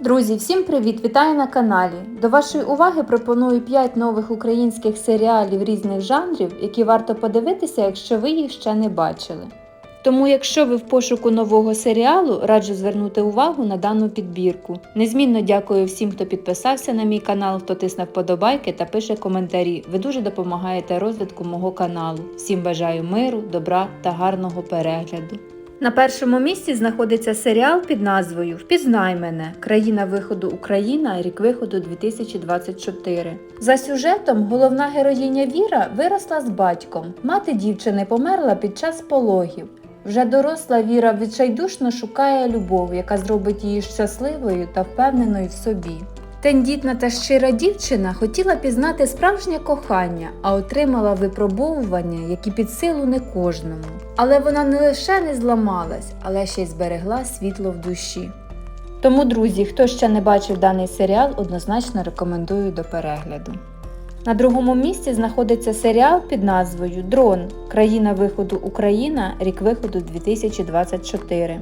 Друзі, всім привіт! Вітаю на каналі. До вашої уваги пропоную 5 нових українських серіалів різних жанрів, які варто подивитися, якщо ви їх ще не бачили. Тому, якщо ви в пошуку нового серіалу, раджу звернути увагу на дану підбірку. Незмінно дякую всім, хто підписався на мій канал, хто тисне вподобайки та пише коментарі. Ви дуже допомагаєте розвитку мого каналу. Всім бажаю миру, добра та гарного перегляду. На першому місці знаходиться серіал під назвою Впізнай мене. Країна виходу Україна, рік виходу 2024. За сюжетом головна героїня Віра виросла з батьком. Мати дівчини померла під час пологів. Вже доросла Віра відчайдушно шукає любов, яка зробить її щасливою та впевненою в собі. Тендітна та щира дівчина хотіла пізнати справжнє кохання, а отримала випробовування, які під силу не кожному. Але вона не лише не зламалась, але ще й зберегла світло в душі. Тому, друзі, хто ще не бачив даний серіал, однозначно рекомендую до перегляду. На другому місці знаходиться серіал під назвою Дрон Країна виходу Україна, рік виходу 2024.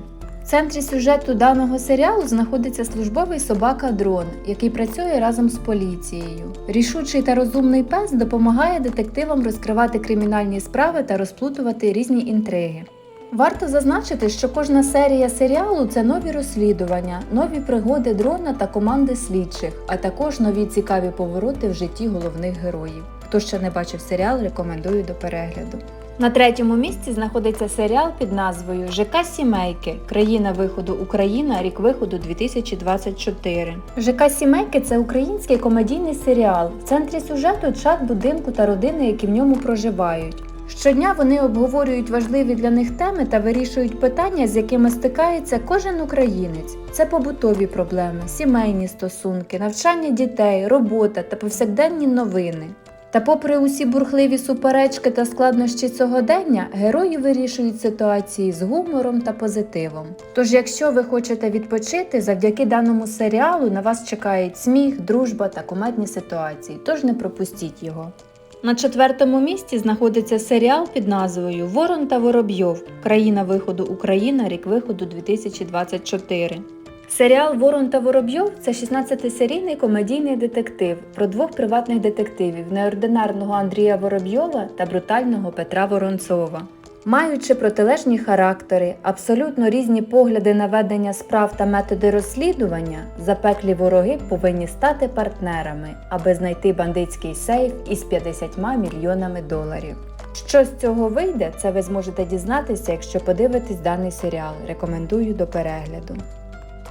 Центрі сюжету даного серіалу знаходиться службовий собака Дрон, який працює разом з поліцією. Рішучий та розумний пес допомагає детективам розкривати кримінальні справи та розплутувати різні інтриги. Варто зазначити, що кожна серія серіалу це нові розслідування, нові пригоди дрона та команди слідчих, а також нові цікаві повороти в житті головних героїв. Хто ще не бачив серіал, рекомендую до перегляду. На третьому місці знаходиться серіал під назвою ЖК Сімейки Країна виходу Україна, рік виходу 2024. ЖК Сімейки це український комедійний серіал. В центрі сюжету чат будинку та родини, які в ньому проживають. Щодня вони обговорюють важливі для них теми та вирішують питання, з якими стикається кожен українець. Це побутові проблеми, сімейні стосунки, навчання дітей, робота та повсякденні новини. Та попри усі бурхливі суперечки та складнощі сьогодення, герої вирішують ситуації з гумором та позитивом. Тож, якщо ви хочете відпочити, завдяки даному серіалу на вас чекають сміх, дружба та кумедні ситуації, тож не пропустіть його. На четвертому місці знаходиться серіал під назвою Ворон та Воробйов. Країна виходу Україна, рік виходу 2024. Серіал Ворон та Воробйов це 16-серійний комедійний детектив про двох приватних детективів неординарного Андрія Воробйова та брутального Петра Воронцова. Маючи протилежні характери, абсолютно різні погляди на ведення справ та методи розслідування, запеклі вороги повинні стати партнерами, аби знайти бандитський сейф із 50 мільйонами доларів. Що з цього вийде, це ви зможете дізнатися, якщо подивитесь даний серіал. Рекомендую до перегляду.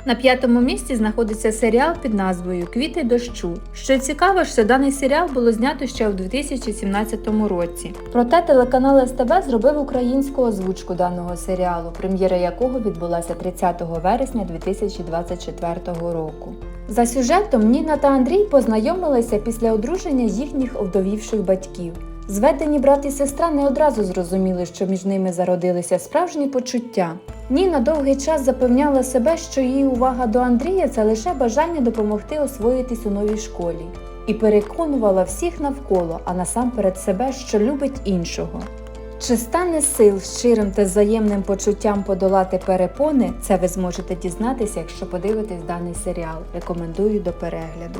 На п'ятому місці знаходиться серіал під назвою Квіти дощу. Що цікаво, що даний серіал було знято ще у 2017 році. Проте телеканал СТБ зробив українську озвучку даного серіалу, прем'єра якого відбулася 30 вересня 2024 року. За сюжетом Ніна та Андрій познайомилися після одруження їхніх овдовівших батьків. Зведені брат і сестра не одразу зрозуміли, що між ними зародилися справжні почуття. Ніна довгий час запевняла себе, що її увага до Андрія це лише бажання допомогти освоїтись у новій школі, і переконувала всіх навколо, а насамперед себе, що любить іншого. Чи стане сил щирим та взаємним почуттям подолати перепони, це ви зможете дізнатися, якщо подивитесь даний серіал. Рекомендую до перегляду.